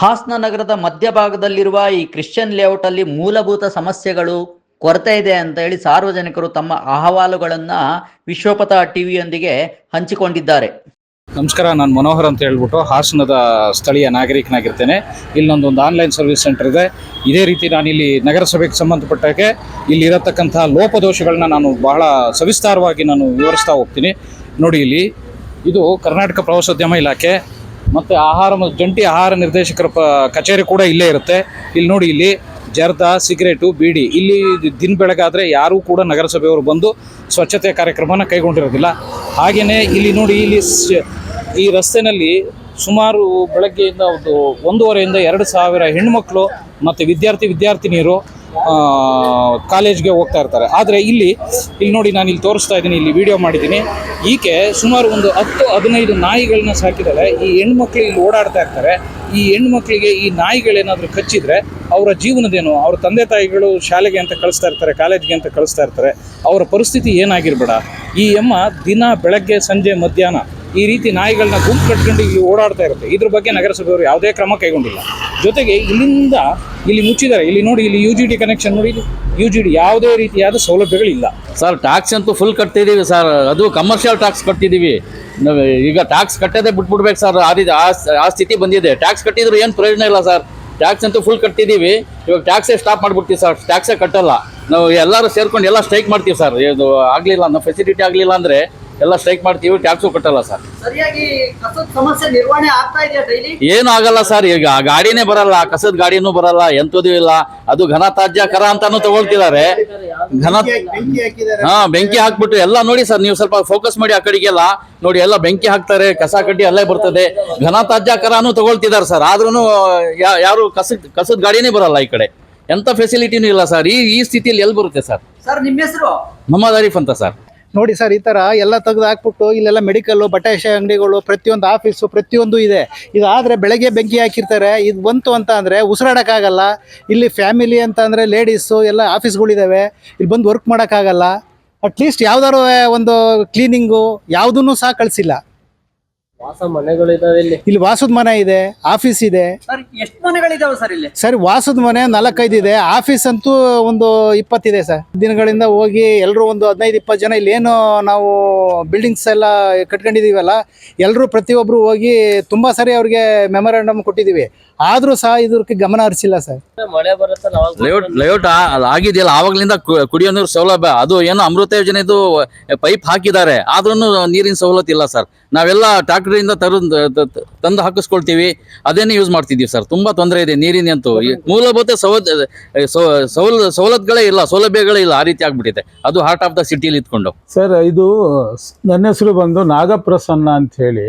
ಹಾಸನ ನಗರದ ಮಧ್ಯಭಾಗದಲ್ಲಿರುವ ಈ Christian layout ಅಲ್ಲಿ ಮೂಲಭೂತ ಸಮಸ್ಯೆಗಳು ಕೊರತೆ ಇದೆ ಅಂತ ಹೇಳಿ ಸಾರ್ವಜನಿಕರು ತಮ್ಮ ಅಹವಾಲುಗಳನ್ನ ವಿಶ್ವಪಥ ಟಿವಿಯೊಂದಿಗೆ ಹಂಚಿಕೊಂಡಿದ್ದಾರೆ. ನಮಸ್ಕಾರ, ನಾನು ಮನೋಹರ್ ಅಂತ ಹೇಳ್ಬಿಟ್ಟು ಹಾಸನದ ಸ್ಥಳೀಯ ನಾಗರಿಕನಾಗಿರ್ತೇನೆ. ಇಲ್ಲೊಂದು ಒಂದು ಆನ್ಲೈನ್ ಸರ್ವಿಸ್ ಸೆಂಟರ್ ಇದೆ. ಇದೇ ರೀತಿ ನಾನು ಇಲ್ಲಿ ನಗರಸಭೆಗೆ ಸಂಬಂಧಪಟ್ಟಾಗೆ ಇಲ್ಲಿ ಇರತಕ್ಕಂಥ ಲೋಪದೋಷಗಳನ್ನ ನಾನು ಬಹಳ ಸವಿಸ್ತಾರವಾಗಿ ನಾನು ವಿವರಿಸ್ತಾ ಹೋಗ್ತೀನಿ. ನೋಡಿ ಇಲ್ಲಿ, ಇದು ಕರ್ನಾಟಕ ಪ್ರವಾಸೋದ್ಯಮ ಇಲಾಖೆ ಮತ್ತು ಆಹಾರ ಮತ್ತು ಜಂಟಿ ಆಹಾರ ನಿರ್ದೇಶಕರ ಪ ಕಚೇರಿ ಕೂಡ ಇಲ್ಲೇ ಇರುತ್ತೆ. ಇಲ್ಲಿ ನೋಡಿ, ಇಲ್ಲಿ ಜರ್ದ, ಸಿಗರೇಟು, ಬೀಡಿ, ಇಲ್ಲಿ ದಿನ ಬೆಳಗಾದರೆ ಯಾರೂ ಕೂಡ ನಗರಸಭೆಯವರು ಬಂದು ಸ್ವಚ್ಛತೆ ಕಾರ್ಯಕ್ರಮನ ಕೈಗೊಂಡಿರೋದಿಲ್ಲ. ಹಾಗೆಯೇ ಇಲ್ಲಿ ನೋಡಿ, ಇಲ್ಲಿ ಈ ರಸ್ತೆನಲ್ಲಿ ಸುಮಾರು ಬೆಳಗ್ಗೆಯಿಂದ ಒಂದು ಒಂದೂವರೆಯಿಂದ ಎರಡು ಸಾವಿರ ಹೆಣ್ಮಕ್ಳು ಮತ್ತು ವಿದ್ಯಾರ್ಥಿ, ವಿದ್ಯಾರ್ಥಿನಿಯರು ಕಾಲೇಜ್ಗೆ ಹೋಗ್ತಾ ಇರ್ತಾರೆ. ಆದರೆ ಇಲ್ಲಿ ಇಲ್ಲಿ ನೋಡಿ ನಾನು ಇಲ್ಲಿ ತೋರಿಸ್ತಾ ಇದ್ದೀನಿ, ಇಲ್ಲಿ ವಿಡಿಯೋ ಮಾಡಿದ್ದೀನಿ. ಈಕೆ ಸುಮಾರು ಒಂದು ಹತ್ತು, ಹದಿನೈದು ನಾಯಿಗಳನ್ನ ಸಾಕಿದ್ದಾರೆ ಈ ಹೆಣ್ಮಕ್ಳು ಇಲ್ಲಿ ಓಡಾಡ್ತಾ ಇರ್ತಾರೆ. ಈ ಹೆಣ್ಮಕ್ಳಿಗೆ ಈ ನಾಯಿಗಳೇನಾದರೂ ಕಚ್ಚಿದ್ರೆ ಅವರ ಜೀವನದೇನು? ಅವ್ರ ತಂದೆ ತಾಯಿಗಳು ಶಾಲೆಗೆ ಅಂತ ಕಳಿಸ್ತಾ ಇರ್ತಾರೆ, ಕಾಲೇಜ್ಗೆ ಅಂತ ಕಳಿಸ್ತಾ ಇರ್ತಾರೆ. ಅವರ ಪರಿಸ್ಥಿತಿ ಏನಾಗಿರ್ಬೇಡ. ಈ ಅಮ್ಮ ದಿನ ಬೆಳಗ್ಗೆ, ಸಂಜೆ, ಮಧ್ಯಾಹ್ನ ಈ ರೀತಿ ನಾಯಿಗಳನ್ನ ಗುಂಪು ಕಟ್ಕೊಂಡು ಇಲ್ಲಿ ಓಡಾಡ್ತಾ ಇರುತ್ತೆ. ಇದ್ರ ಬಗ್ಗೆ ನಗರಸಭೆಯವರು ಯಾವುದೇ ಕ್ರಮ ಕೈಗೊಂಡಿಲ್ಲ. ಜೊತೆಗೆ ಇಲ್ಲಿಂದ ಇಲ್ಲಿ ಮುಚ್ಚಿದ್ದಾರೆ. ಇಲ್ಲಿ ನೋಡಿ, ಇಲ್ಲಿ ಯು ಜಿ ಡಿ ಕನೆಕ್ಷನ್ ನೋಡಿ ಯು ಜಿ ಡಿ ಯಾವುದೇ ರೀತಿಯಾದ ಸೌಲಭ್ಯಗಳಿಲ್ಲ. ಸರ್ ಟ್ಯಾಕ್ಸ್ ಅಂತೂ ಫುಲ್ ಕಟ್ತಿದ್ದೀವಿ ಸರ್ ಅದು ಕಮರ್ಷಿಯಲ್ ಟ್ಯಾಕ್ಸ್ ಕಟ್ತಿದ್ದೀವಿ ಈಗ ಟ್ಯಾಕ್ಸ್ ಕಟ್ಟೋದೇ ಬಿಟ್ಬಿಡ್ಬೇಕು ಸರ್ ಆ ರೀತಿ ಆ ಸ್ಥಿತಿ ಬಂದಿದೆ. ಟ್ಯಾಕ್ಸ್ ಕಟ್ಟಿದ್ರು ಏನು ಪ್ರಯೋಜನ ಇಲ್ಲ ಸರ್ ಟ್ಯಾಕ್ಸ್ ಅಂತೂ ಫುಲ್ ಕಟ್ತಿದ್ದೀವಿ ಇವಾಗ ಟ್ಯಾಕ್ಸೇ ಸ್ಟಾಪ್ ಮಾಡಿಬಿಡ್ತೀವಿ ಸರ್ ಟ್ಯಾಕ್ಸೇ ಕಟ್ಟಲ್ಲ. ನಾವು ಎಲ್ಲರೂ ಸೇರ್ಕೊಂಡು ಎಲ್ಲ ಸ್ಟ್ರೈಕ್ ಮಾಡ್ತೀವಿ ಸರ್ ಇದು ಆಗಲಿಲ್ಲ ನಮ್ಮ ಫೆಸಿಲಿಟಿ ಆಗಲಿಲ್ಲ ಅಂದರೆ ಎಲ್ಲ ಸ್ಟ್ರೈಕ್ ಮಾಡ್ತೀವಿ ಟ್ಯಾಕ್ಸು ಕಟ್ಟಲ್ಲ ಸರ್ ಸರಿಯಾಗಿ ಕಸದ ಸಮಸ್ಯೆ ನಿರ್ವಹಣೆ ಆಗ್ತಾ ಇದೆಯಾ ಡೈಲಿ ಏನು ಆಗಲ್ಲ ಸರ್ ಈಗ ಗಾಡಿನೇ ಬರಲ್ಲ ಕಸದ ಗಾಡಿನೂ ಬರಲ್ಲ ಎಂಥದ್ದು ಇಲ್ಲ. ಅದು ಘನ ತಾಜ್ಯ ಕರ ಅಂತಾನು ತಗೊಳ್ತಿದ್ದಾರೆ. ಘನ ಹಾ ಬೆಂಕಿ ಹಾಕ್ಬಿಟ್ಟು ಎಲ್ಲ ನೋಡಿ ಸರ್ ನೀವು ಸ್ವಲ್ಪ ಫೋಕಸ್ ಮಾಡಿ ಆ ಕಡೆಗೆಲ್ಲ. ನೋಡಿ ಎಲ್ಲ ಬೆಂಕಿ ಹಾಕ್ತಾರೆ ಕಸ ಕಡ್ಡಿ ಅಲ್ಲೇ ಬರ್ತದೆ. ಘನ ತಾಜ್ಯ ಕರಾನು ತಗೊಳ್ತಿದ್ದಾರೆ ಸರ್ ಆದ್ರೂ ಯಾರು ಕಸದ ಕಸದ ಗಾಡಿನೇ ಬರಲ್ಲ ಈ ಕಡೆ. ಎಂತ ಫೆಸಿಲಿಟಿನೂ ಇಲ್ಲ ಸರ್ ಈ ಈ ಸ್ಥಿತಿಯಲ್ಲಿ ಎಲ್ಲಿ ಬರುತ್ತೆ ಸರ್ ಸರ್ ನಿಮ್ಮ ಹೆಸರು? ಮೊಹಮ್ಮದ್ ಅರೀಫ್ ಅಂತ ಸರ್ ನೋಡಿ ಸರ್, ಈ ಥರ ಎಲ್ಲ ತೆಗೆದು ಹಾಕ್ಬಿಟ್ಟು ಇಲ್ಲೆಲ್ಲ ಮೆಡಿಕಲ್ಲು ಬಟ್ಟೆ ಅಂಗಡಿಗಳು, ಪ್ರತಿಯೊಂದು ಆಫೀಸು ಪ್ರತಿಯೊಂದು ಇದೆ. ಇದಾದರೆ ಬೆಳಗ್ಗೆ ಬೆಂಕಿ ಹಾಕಿರ್ತಾರೆ. ಇದು ಬಂತು ಅಂತ ಅಂದರೆ ಉಸಿರಾಡೋಕ್ಕಾಗಲ್ಲ. ಇಲ್ಲಿ ಫ್ಯಾಮಿಲಿ ಅಂತ ಅಂದರೆ ಲೇಡೀಸು ಎಲ್ಲ ಆಫೀಸ್ಗಳಿದ್ದಾವೆ ಇಲ್ಲಿ ಬಂದು ವರ್ಕ್ ಮಾಡೋಕ್ಕಾಗಲ್ಲ. ಅಟ್ಲೀಸ್ಟ್ ಯಾವ್ದಾದ್ರು ಒಂದು ಕ್ಲೀನಿಂಗು ಯಾವುದನ್ನು ಸಹ ಕಳಿಸಿಲ್ಲ. ವಾಸ ಮನೆಗಳಿದಾವೆ ಇಲ್ಲಿ. ಇಲ್ಲಿ ವಾಸದ ಮನೆ ಇದೆ ಆಫೀಸ್ ಇದೆ. ಸರ್ ಎಷ್ಟು ಮನೆಗಳಿದಾವೆ ಸರ್ ಇಲ್ಲಿ? ಸರ್ ವಾಸದ ಮನೆ ನಾಲ್ಕೈದು ಇದೆ ಆಫೀಸ್ ಅಂತೂ ಒಂದು ಇಪ್ಪತ್ತಿದೆ ಸರ್. ದಿನಗಳಿಂದ ಹೋಗಿ ಎಲ್ಲರೂ ಒಂದು ಹದಿನೈದು ಇಪ್ಪತ್ತು ಜನ ಇಲ್ಲಿ ಏನು ನಾವು ಬಿಲ್ಡಿಂಗ್ಸ್ ಎಲ್ಲ ಕಟ್ಕೊಂಡಿದೀವಲ್ಲ ಎಲ್ಲರೂ ಪ್ರತಿಯೊಬ್ಬರು ಹೋಗಿ ತುಂಬಾ ಸರಿ ಅವ್ರಿಗೆ ಮೆಮೊರಾಂಡಮ್ ಕೊಟ್ಟಿದ್ದೀವಿ ಆದರೂ ಸಹ ಇದಕ್ಕೆ ಗಮನ ಹರಿಸಿಲ್ಲ ಸರ್. ಮಳೆ ಬರುತ್ತೆ? ಲೈಟ್ ಲೇಔಟ್ ಲೇಔಟ್ ಆಗಿದೆಯಲ್ಲ ಆವಾಗಲಿಂದ ಕುಡಿಯೋ ನೀರು ಸೌಲಭ್ಯ. ಅದು ಏನೋ ಅಮೃತ ಯೋಜನೆದು ಪೈಪ್ ಹಾಕಿದ್ದಾರೆ. ಆದ್ರೂ ನೀರಿನ ಸವಲತ್ತು ಇಲ್ಲ ಸರ್. ನಾವೆಲ್ಲ ಟ್ಯಾಕ್ಟ್ರಿಯಿಂದ ತರು ತಂದು ಹಾಕಿಸ್ಕೊಳ್ತೀವಿ. ಅದೇನೇ ಯೂಸ್ ಮಾಡ್ತಿದ್ದೀವಿ ಸರ್ ತುಂಬ ತೊಂದರೆ ಇದೆ ನೀರಿನ ಅಂತೂ. ಈ ಮೂಲಭೂತ ಸೌಲ ಇಲ್ಲ, ಸೌಲಭ್ಯಗಳೇ ಇಲ್ಲ ಆ ರೀತಿ ಆಗ್ಬಿಟ್ಟಿದೆ. ಅದು ಹಾರ್ಟ್ ಆಫ್ ದ ಸಿಟಿಲಿ ಇದ್ಕೊಂಡು ಸರ್ ಇದು ನನ್ನ ಹೆಸರು ಬಂದು ನಾಗಪ್ರಸನ್ನ ಅಂತ ಹೇಳಿ.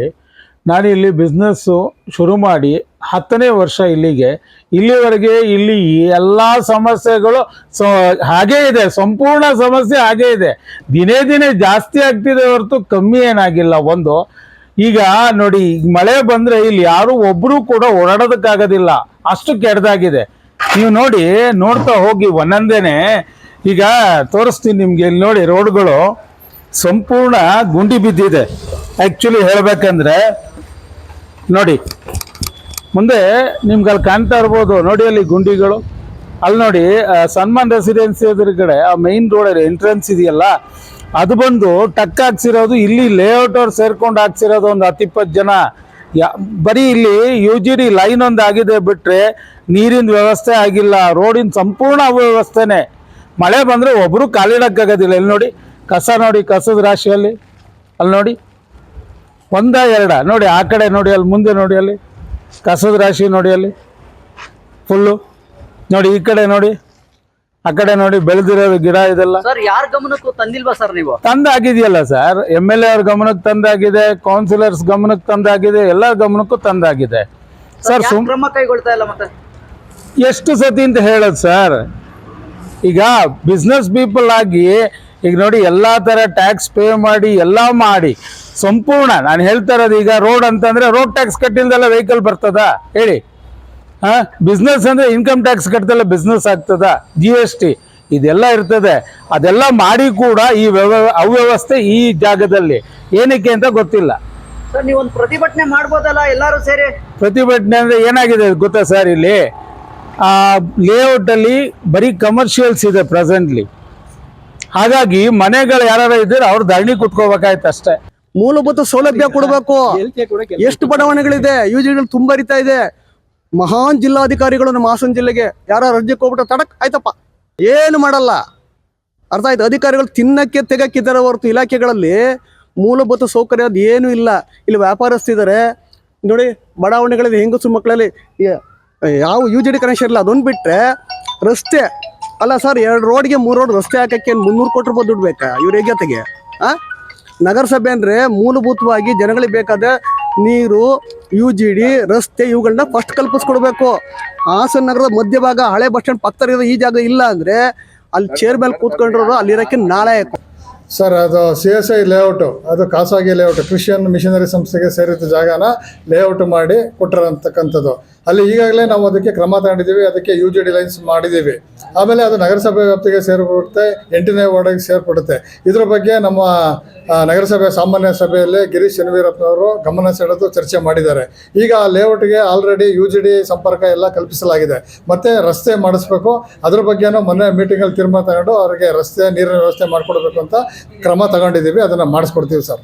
ನಾನು ಇಲ್ಲಿ ಬಿಸ್ನೆಸ್ಸು ಶುರು ಮಾಡಿ ಹತ್ತನೇ ವರ್ಷ ಇಲ್ಲಿಗೆ. ಇಲ್ಲಿವರೆಗೆ ಇಲ್ಲಿ ಎಲ್ಲ ಸಮಸ್ಯೆಗಳು ಸೊ, ಹಾಗೇ ಇದೆ, ಸಂಪೂರ್ಣ ಸಮಸ್ಯೆ ಹಾಗೇ ಇದೆ. ದಿನೇ ದಿನೇ ಜಾಸ್ತಿ ಆಗ್ತಿದೆ ಹೊರತು ಕಮ್ಮಿ ಏನಾಗಿಲ್ಲ ಒಂದು. ಈಗ ನೋಡಿ, ಈಗ ಮಳೆ ಬಂದರೆ ಇಲ್ಲಿ ಯಾರೂ ಒಬ್ಬರು ಕೂಡ ಓಡಾಡೋದಕ್ಕಾಗೋದಿಲ್ಲ. ಅಷ್ಟು ಕೆಡ್ದಾಗಿದೆ ನೀವು ನೋಡಿ, ನೋಡ್ತಾ ಹೋಗಿ ಒಂದೊಂದೇನೆ. ಈಗ ತೋರಿಸ್ತೀನಿ ನಿಮಗೆ ಇಲ್ಲಿ ನೋಡಿ ರೋಡ್ಗಳು. ಸಂಪೂರ್ಣ ಗುಂಡಿ ಬಿದ್ದಿದೆ. ಆ್ಯಕ್ಚುಲಿ ಹೇಳಬೇಕಂದ್ರೆ ನೋಡಿ. ಮುಂದೆ ನಿಮ್ಗೆ ಅಲ್ಲಿ ಕಾಣ್ತಾ ಇರ್ಬೋದು, ನೋಡಿ ಅಲ್ಲಿ ಗುಂಡಿಗಳು. ಅಲ್ಲಿ ನೋಡಿ ಸನ್ಮಾನ್ ರೆಸಿಡೆನ್ಸಿ ಎದುರುಗಡೆ, ಆ ಮೈನ್ ರೋಡ್ ಎಂಟ್ರೆನ್ಸ್ ಇದೆಯಲ್ಲ, ಅದು ಬಂದು ಟಕ್ ಹಾಕ್ಸಿರೋದು, ಇಲ್ಲಿ ಲೇಔಟ್ ಅವ್ರು ಸೇರ್ಕೊಂಡು ಹಾಕ್ಸಿರೋದು ಒಂದು ಹತ್ತಿಪ್ಪತ್ತು ಜನ. ಯಾ, ಬರೀ ಇಲ್ಲಿ ಯು ಜಿ ಡಿ ಲೈನ್ ಒಂದು ಆಗಿದೆ ಬಿಟ್ಟರೆ ನೀರಿನ ವ್ಯವಸ್ಥೆ ಆಗಿಲ್ಲ ರೋಡಿನ ಸಂಪೂರ್ಣ ಅವ್ಯವಸ್ಥೆನೇ. ಮಳೆ ಬಂದರೆ ಒಬ್ಬರು ಕಾಲಿಡಕ್ಕಾಗೋದಿಲ್ಲ. ಇಲ್ಲಿ ನೋಡಿ, ಕಸ ನೋಡಿ, ಕಸದ ರಾಶಿಯಲ್ಲಿ. ಅಲ್ಲಿ ನೋಡಿ. ಒಂದ ಎರಡ. ನೋಡಿ ಆ ಕಡೆ ನೋಡಿ ಅಲ್ಲಿ ಮುಂದೆ ನೋಡಿ ಅಲ್ಲಿ. ಕಸದ ರಾಶಿ ನೋಡಿ ಅಲ್ಲಿ. ಫುಲ್ಲು ನೋಡಿ ಈ ಕಡೆ ನೋಡಿ. ಆ ಕಡೆ ನೋಡಿ ಬೆಳೆದಿರೋದು ಗಿಡ ಇದೆಲ್ಲ. ಸರ್ ಯಾರ ಗಮನಕ್ಕೂ ತಂದಿಲ್ವಾ ಸರ್ ನೀವು? ತಂದಾಗಿದೆಯಲ್ಲ ಸರ್. ಎಂ ಎಲ್ ಎ ಅವ್ರ ಗಮನಕ್ಕೆ ತಂದಾಗಿದೆ ಕೌನ್ಸಿಲರ್ಸ್ ಗಮನಕ್ಕೆ ತಂದಾಗಿದೆ ಎಲ್ಲ ಗಮನಕ್ಕೂ ತಂದಾಗಿದೆ ಸರ್ ಸುಮ್ ಕ್ರಮ ಕೈಗೊಳ್ತಾ ಇಲ್ಲ ಮತ್ತೆ? ಎಷ್ಟು ಸತಿ ಅಂತ ಹೇಳೋದು ಸರ್. ಈಗ ಬಿಸ್ನೆಸ್ ಪೀಪಲ್ ಆಗಿ ಈಗ ನೋಡಿ ಎಲ್ಲ ಥರ ಟ್ಯಾಕ್ಸ್ ಪೇ ಮಾಡಿ ಎಲ್ಲ ಮಾಡಿ. ಸಂಪೂರ್ಣ ನಾನು ಹೇಳ್ತಾ ಇರೋದು ಈಗ ರೋಡ್ ಅಂತಂದರೆ ರೋಡ್ ಟ್ಯಾಕ್ಸ್ ಕಟ್ಟಿಲ್ದಲ್ಲ ವೆಹಿಕಲ್ ಬರ್ತದಾ? ಹೇಳಿ. ಹಾಂ? ಬಿಸ್ನೆಸ್ ಅಂದರೆ ಇನ್ಕಮ್ ಟ್ಯಾಕ್ಸ್ ಕಟ್ಟದಲ್ಲ ಬಿಸ್ನೆಸ್ ಆಗ್ತದ? ಜಿ ಎಸ್ ಟಿ ಇದೆಲ್ಲ ಇರ್ತದೆ. ಅದೆಲ್ಲ ಮಾಡಿ ಕೂಡ ಈ ವ್ಯವ ಅವ್ಯವಸ್ಥೆ ಈ ಜಾಗದಲ್ಲಿ. ಏನಕ್ಕೆ ಅಂತ ಗೊತ್ತಿಲ್ಲ. ಸರ್ ನೀವು ಒಂದು ಪ್ರತಿಭಟನೆ ಮಾಡ್ಬೋದಲ್ಲ ಎಲ್ಲರೂ ಸೇರಿ? ಪ್ರತಿಭಟನೆ ಅಂದ್ರೆ ಏನಾಗಿದೆ ಗೊತ್ತಾ ಸರ್ ಇಲ್ಲಿ? ಲೇಔಟಲ್ಲಿ ಲೇಔಟ್ ಅಲ್ಲಿ ಬರೀ ಕಮರ್ಷಿಯಲ್ಸ್ ಇದೆ ಪ್ರೆಸೆಂಟ್ಲಿ ಹಾಗಾಗಿ ಮನೆಗಳು ಯಾರು ಇದ್ರೆ ಅವ್ರು ಧರಣಿ ಕುತ್ಕೋಬೇಕಾಯ್ತು ಅಷ್ಟೇ. ಮೂಲಭೂತ ಸೌಲಭ್ಯ ಕೊಡಬೇಕು. ಎಷ್ಟು ಬಡಾವಣೆಗಳಿದೆ ತುಂಬಾ ತುಂಬರಿತಾ ಇದೆ. ಮಹಾನ್ ಜಿಲ್ಲಾಧಿಕಾರಿಗಳು ನಮ್ಮ ಹಾಸನ ಜಿಲ್ಲೆಗೆ ಯಾರ ರಾಜ್ಯಕ್ಕೆ ಹೋಗ್ಬಿಟ್ಟು ತಡಕ್ ಆಯ್ತಪ್ಪ. ಏನು ಮಾಡಲ್ಲ. ಅರ್ಥ ಆಯ್ತು? ಅಧಿಕಾರಿಗಳು ತಿನ್ನಕ್ಕೆ ತೆಗಕ್ಕಿದ್ದಾರೆ ಹೊರತು ಇಲಾಖೆಗಳಲ್ಲಿ ಮೂಲಭೂತ ಸೌಕರ್ಯ ಅದು ಏನೂ ಇಲ್ಲ. ಇಲ್ಲಿ ವ್ಯಾಪಾರಸ್ಥಿದ್ದಾರೆ ನೋಡಿ ಬಡಾವಣೆಗಳಲ್ಲಿ ಹೆಂಗಸು ಮಕ್ಕಳಲ್ಲಿ ಯಾವ ಯು ಜಿ ಡಿ ಕನೆಕ್ಷನ್ ಇಲ್ಲ. ಅದೊಂದು ಬಿಟ್ಟರೆ ರಸ್ತೆ ಅಲ್ಲ ಸರ್, ಎರಡು ರೋಡ್ಗೆ ಮೂರು ರೋಡ್ ರಸ್ತೆ ಹಾಕಕ್ಕೆ ಮುನ್ನೂರು ಕೋಟಿ ರೂಪಾಯಿ ದುಡ್ಡು ಬೇಕಾ ಇವ್ರ ಹೇಗೆ ಆ? ನಗರಸಭೆ ಅಂದರೆ ಮೂಲಭೂತವಾಗಿ ಜನಗಳಿಗೆ ಬೇಕಾದ ನೀರು ಯು ಜಿ ಡಿ ರಸ್ತೆ ಇವುಗಳನ್ನ ಫಸ್ಟ್ ಕಲ್ಪಿಸ್ಕೊಡ್ಬೇಕು. ಹಾಸನ ನಗರದ ಮಧ್ಯಭಾಗ ಹಳೆ ಬಸ್ ಸ್ಟ್ಯಾಂಡ್ ಪಕ್ಕದ ಈ ಜಾಗ ಇಲ್ಲ ಅಂದರೆ ಅಲ್ಲಿ ಚೇರ್ ಮೇಲೆ ಕೂತ್ಕೊಂಡಿರೋರು ಅಲ್ಲಿರೋಕ್ಕೆ ನಾಳೆ ಸರ್, ಅದು ಸಿ ಎಸ್ ಐ ಲೇಔಟು ಅದು ಖಾಸಗಿ ಲೇಔಟ್ ಕ್ರಿಶ್ಚಿಯನ್ ಮಿಷನರಿ ಸಂಸ್ಥೆಗೆ ಸೇರಿದ ಜಾಗನ ಲೇಔಟ್ ಮಾಡಿ ಕೊಟ್ಟಿರೋಂತಕ್ಕಂಥದ್ದು. ಅಲ್ಲಿ ಈಗಾಗಲೇ ನಾವು ಅದಕ್ಕೆ ಕ್ರಮ ತಗೊಂಡಿದ್ದೀವಿ, ಅದಕ್ಕೆ ಯು ಜಿ ಡಿ ಲೈನ್ಸ್ ಮಾಡಿದ್ದೀವಿ. ಆಮೇಲೆ ಅದು ನಗರಸಭೆ ವ್ಯಾಪ್ತಿಗೆ ಸೇರ್ಪಡುತ್ತೆ, ಎಂಟನೇ ವಾರ್ಡಿಗೆ ಸೇರ್ಪಡುತ್ತೆ. ಇದ್ರ ಬಗ್ಗೆ ನಮ್ಮ ನಗರಸಭೆ ಸಾಮಾನ್ಯ ಸಭೆಯಲ್ಲಿ ಗಿರೀಶ್ ಶನಿವೀರಪ್ಪನವರು ಗಮನ ಸೆಳೆದು ಚರ್ಚೆ ಮಾಡಿದ್ದಾರೆ. ಈಗ ಆ ಲೇಔಟ್ಗೆ ಆಲ್ರೆಡಿ ಯು ಜಿ ಡಿ ಸಂಪರ್ಕ ಎಲ್ಲ ಕಲ್ಪಿಸಲಾಗಿದೆ. ಮತ್ತೆ ರಸ್ತೆ ಮಾಡಿಸ್ಬೇಕು. ಅದ್ರ ಬಗ್ಗೆನೂ ಮೊನ್ನೆ ಮೀಟಿಂಗಲ್ಲಿ ತೀರ್ಮಾನ ತಗೊಂಡು ಅವರಿಗೆ ರಸ್ತೆ, ನೀರಿನ ವ್ಯವಸ್ಥೆ ಮಾಡಿಕೊಡ್ಬೇಕು ಅಂತ ಕ್ರಮ ತಗೊಂಡಿದ್ದೀವಿ. ಅದನ್ನು ಮಾಡಿಸ್ಕೊಡ್ತೀವಿ ಸರ್.